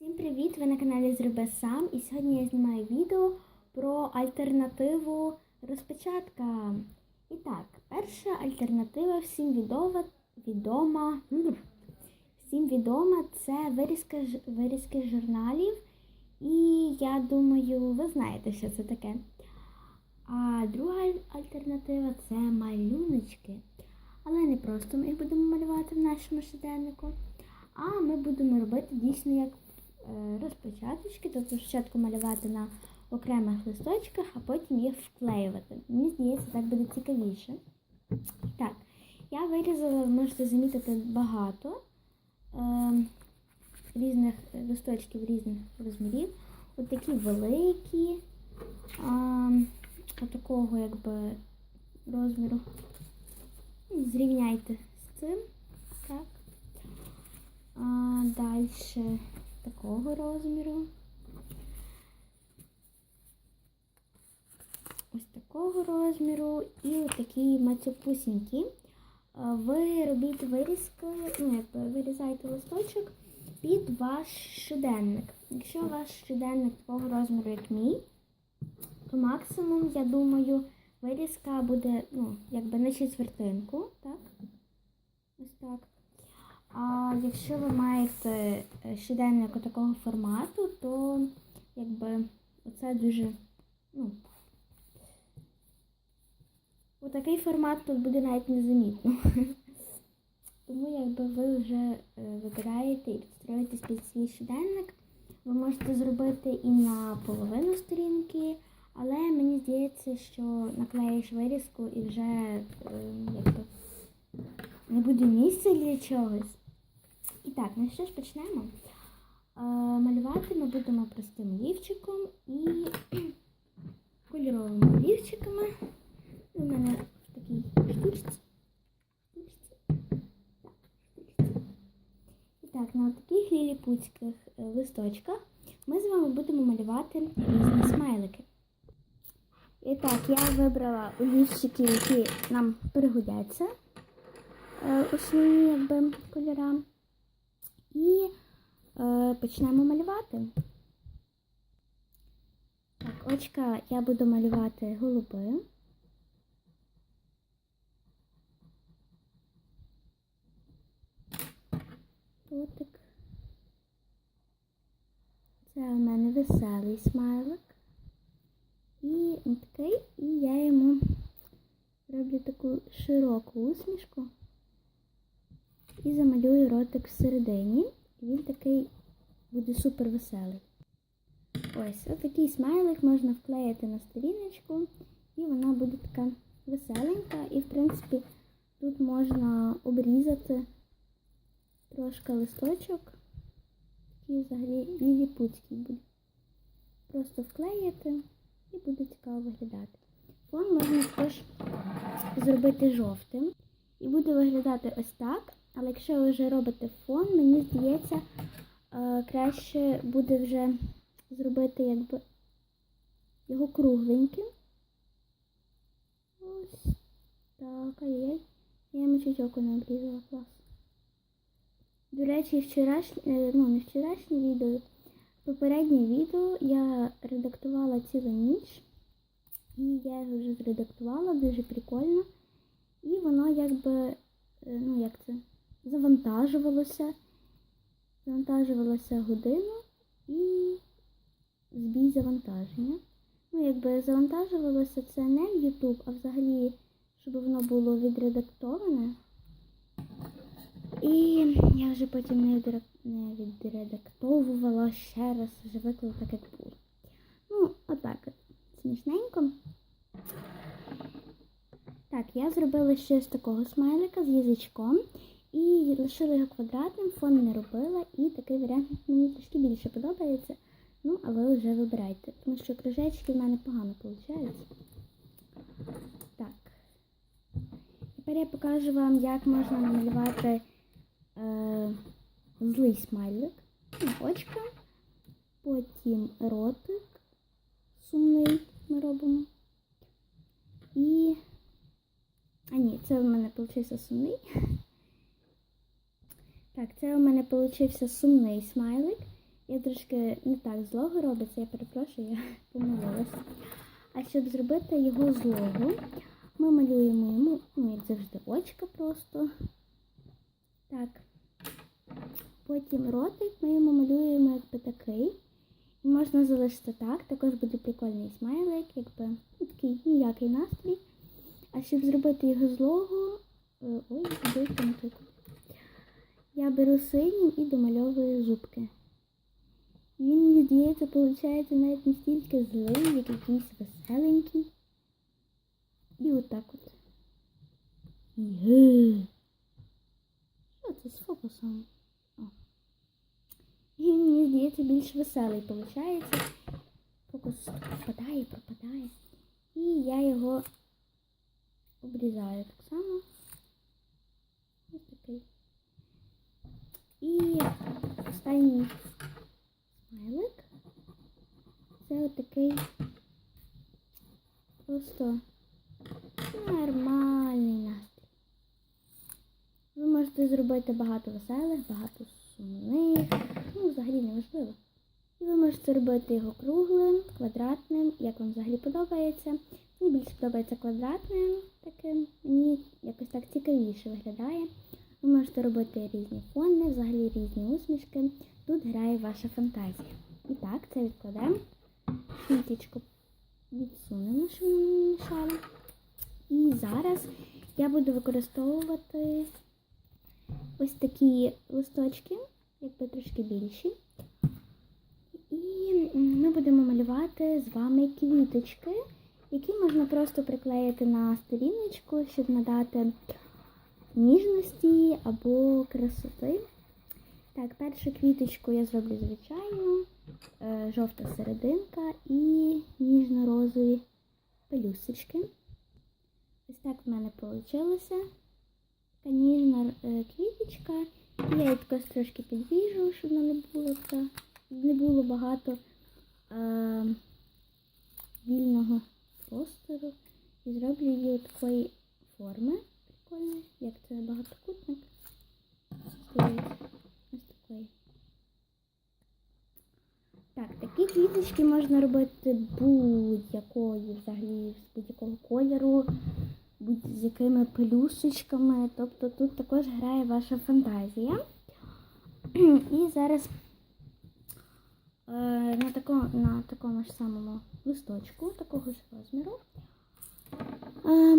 Всім привіт! Ви на каналі Зроби сам. І сьогодні я знімаю відео про альтернативу розпечатка. І так, перша альтернатива всім відома, відома, всім відома це вирізка, вирізки журналів. І я думаю, ви знаєте, що це таке. А друга альтернатива це малюночки. Але не просто ми їх будемо малювати в нашому щоденнику, а ми будемо робити дійсно як е, розпечаточки, тобто спочатку малювати на окремих листочках, а потім їх вклеювати. Мені здається, так буде цікавіше. Так, я вирізала, ви можете замітити, багато е, різних листочків різних розмірів. От такі великі, е, отакого якби розміру. Ну, Зрівняйте з цим. Так. А, далі такого розміру. Ось такого розміру і такі мацюпусінькі. Ви робіть вирізки, ну якби вирізаєте листочок під ваш щоденник. Якщо ваш щоденник такого розміру, як мій, то максимум, я думаю, вирізка буде, ну, якби на четвертинку, так? Ось так. А якщо ви маєте е, щоденник такого формату, то якби оце дуже, ну, отакий формат тут буде навіть незамітно. Тому якби ви вже е, вибираєте і підстроїтесь під свій щоденник, ви можете зробити і на половину сторінки, але мені здається, що наклеїш вирізку і вже е, якби не буде місця для чогось. І так, ну що ж почнемо? Е, малювати ми будемо простим лівчиком і кольоровими лівчиками. У мене в такій штучці. І так, на таких ліліпутських е, листочках ми з вами будемо малювати різні смайлики. І так, я вибрала олівчики, які нам пригодяться е, основні якби, кольора. І е, почнемо малювати. Так, очка я буду малювати голуби. Тотик. Це у мене веселий смайлик. І такий, і я йому роблю таку широку усмішку і замалюю ротик всередині. Він такий буде супер веселий. Ось, отакий смайлик можна вклеїти на сторіночку, і вона буде така веселенька. І, в принципі, тут можна обрізати трошки листочок. Такий взагалі ліліпутський буде. Просто вклеїти і буде цікаво виглядати. Фон можна також зробити жовтим. І буде виглядати ось так. Але якщо ви вже робите фон, мені здається, е, краще буде вже зробити якби його кругленьким. Ось так, ай-яй. Я йому чуть око не обрізала клас. До речі, вчорашнє, е, ну не вчорашнє відео, попереднє відео я редактувала цілу ніч. І я його вже зредактувала, дуже прикольно. І воно якби, е, ну як це, завантажувалося. Завантажувалося годину і збій завантаження. Ну, якби завантажувалося це не в YouTube, а взагалі, щоб воно було відредактоване. І я вже потім не, відредактовувала ще раз, вже виклала так, як було. Ну, отак от. Смішненько. Так, я зробила ще з такого смайлика з язичком. І лишила його квадратним, фон не робила. І такий варіант мені трішки більше подобається. Ну, а ви вже вибирайте. Тому що кружечки в мене погано виходять. Так. Тепер я покажу вам, як можна намалювати е, злий смайлик. Очка. Потім ротик. Сумний ми робимо. І. А ні, це в мене вийшов сумний. Так, це у мене вийшов сумний смайлик. я трошки не так злого робиться, я перепрошую, я помилилася. А щоб зробити його злого, ми малюємо йому, ну, як завжди, очка просто. Так. Потім ротик ми йому малюємо якби такий. І можна залишити так, також буде прикольний смайлик, якби ну, такий ніякий настрій. А щоб зробити його злого, е, ой, забудьте на той кут. Я беру синім і домальовую зубки. Він, мені здається, виходить навіть не стільки злий, як якийсь веселенький. І отак от. Що це з фокусом? О. Він, мені здається, більш веселий виходить. Фокус пропадає, пропадає. І я його обрізаю так само. Ось такий. І останній смайлик. Це отакий просто нормальний настрій. Ви можете зробити багато веселих, багато сумних, ну, взагалі не важливо. І ви можете робити його круглим, квадратним, як вам взагалі подобається. Мені більше подобається квадратним таким, мені якось так цікавіше виглядає. Ви можете робити різні фони, взагалі різні усмішки. Тут грає ваша фантазія. І так, це відкладемо. Швіточку відсунемо, щоб воно не мішало. І зараз я буду використовувати ось такі листочки, якби трошки більші. І ми будемо малювати з вами квіточки, які можна просто приклеїти на сторіночку, щоб надати ніжності або красоти. Так, першу квіточку я зроблю звичайну, е, жовта серединка і ніжно-розові пелюсточки. Ось так в мене вийшло. Така ніжна е, квіточка. Я її також трошки підвіжу, щоб вона не було, не було багато е, вільного простору. І зроблю її такої форми прикольної, як це багатокутник. Стоїть ось такої. Так, такі квіточки можна робити будь-якої, взагалі, з будь-якого кольору, будь-з якими пелюсочками. Тобто тут також грає ваша фантазія. І зараз е, на, тако, на такому ж самому листочку, такого ж розміру,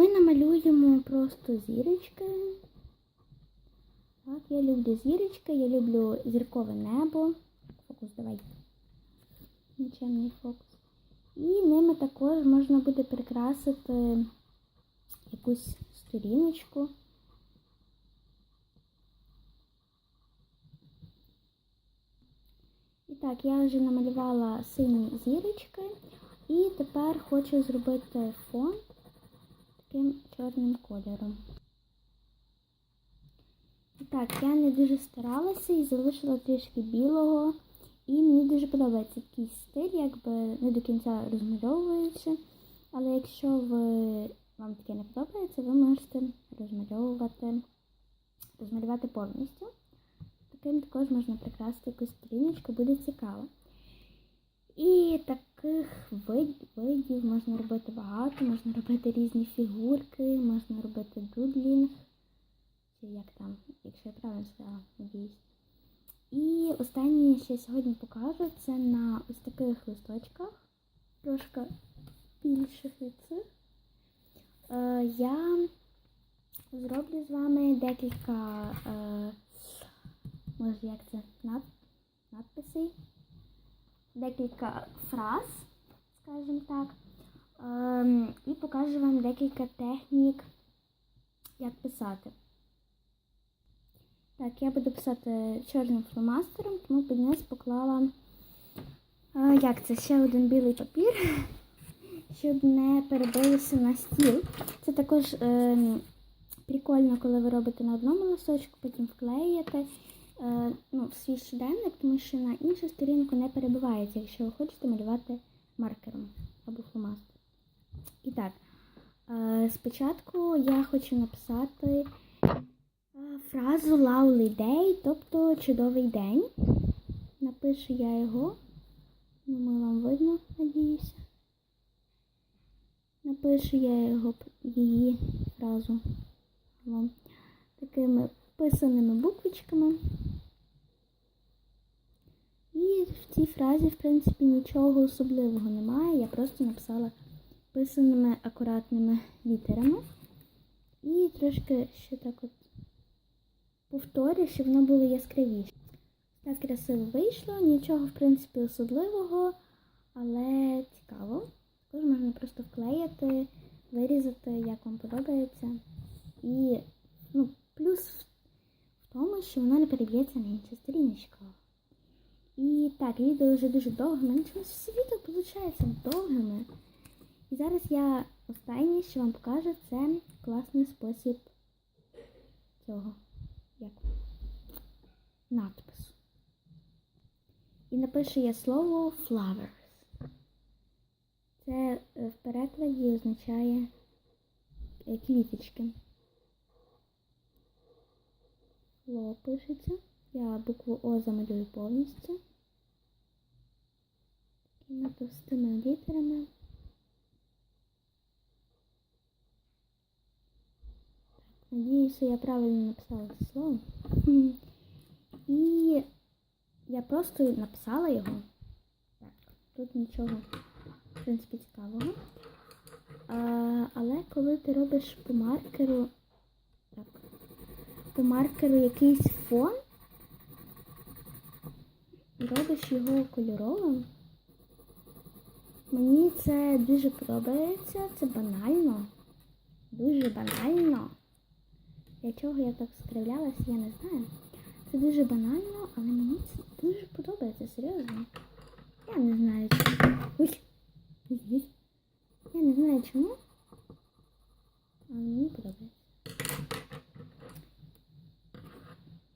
ми намалюємо просто зірочки. Так, я люблю зірочки, я люблю зіркове небо. Фокус, давай. Нічемний фокус. І ними також можна буде прикрасити якусь сторіночку. І так, я вже намалювала сині зірочки. І тепер хочу зробити фон таким чорним кольором. Так, я не дуже старалася і залишила трішки білого. І мені дуже подобається такий стиль, якби не до кінця розмальовуючи. Але якщо ви, вам таке не подобається, ви можете розмальовувати, розмалювати повністю. Таким також можна прикрасити якусь сторіночку, буде цікаво. І таких вид, видів можна робити багато, можна робити різні фігурки, можна робити дудлінг, чи як там, якщо я правильно сказала, надіюсь. І останнє, що я сьогодні покажу, це на ось таких листочках, трошки більших від цих. Е, я зроблю з вами декілька, е, може як це, надписей, декілька фраз, скажімо так. Е, і покажу вам декілька технік, як писати. Так, я буду писати чорним фломастером, тому під низ поклала, а, як це, ще один білий папір, щоб не перебилося на стіл. Це також е, прикольно, коли ви робите на одному листочку, потім вклеїте е, ну, в свій щоденник, тому що на іншу сторінку не перебивається, якщо ви хочете малювати маркером або фломастером. І так, е, спочатку я хочу написати фразу Lovely day, тобто чудовий день. напишу я його. Думаю, вам видно, надіюся. Напишу я його її фразу такими писаними буквочками. І в цій фразі, в принципі, нічого особливого немає. Я просто написала писаними акуратними літерами. І трошки ще так от повторю, щоб воно було яскравіше. Так красиво вийшло, нічого, в принципі, особливого, але цікаво. Також можна просто вклеїти, вирізати, як вам подобається. І ну, плюс тому, що воно не переб'ється на іншу сторіночку. І так, відео вже дуже довге. Мене чомусь всі відео виходить довгими. І зараз я останнє, що вам покажу, це класний спосіб цього. Як? Надпису. І напишу я слово flowers. Це е, в перекладі означає е, квіточки. Ло пишеться. Я букву О замалюю повністю. Такими товстими літерами. Надіюся, я правильно написала це слово. І я просто написала його. Так, тут нічого, в принципі, цікавого. А, але коли ти робиш по маркеру, по маркеру якийсь фон, робиш його кольоровим, мені це дуже подобається, це банально, дуже банально. Для чого я так скривлялась, я не знаю. Це дуже банально, але мені це дуже подобається, серйозно. Я не знаю чому. Ой. Я не знаю чому. Але мені подобається.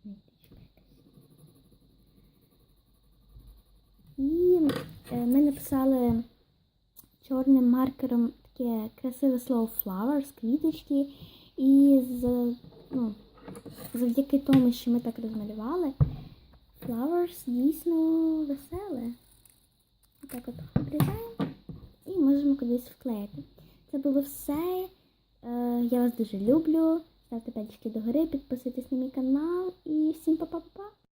Ниточка якась. І е, ми написали чорним маркером таке красиве слово flowers, квіточки. І з, ну, завдяки тому, що ми так розмалювали, Flowers дійсно веселе. Так от обрізаємо і можемо кудись вклеїти. Це було все. Е, Я вас дуже люблю. Ставте пальчики догори, підписуйтесь на мій канал і всім па-па-па-па!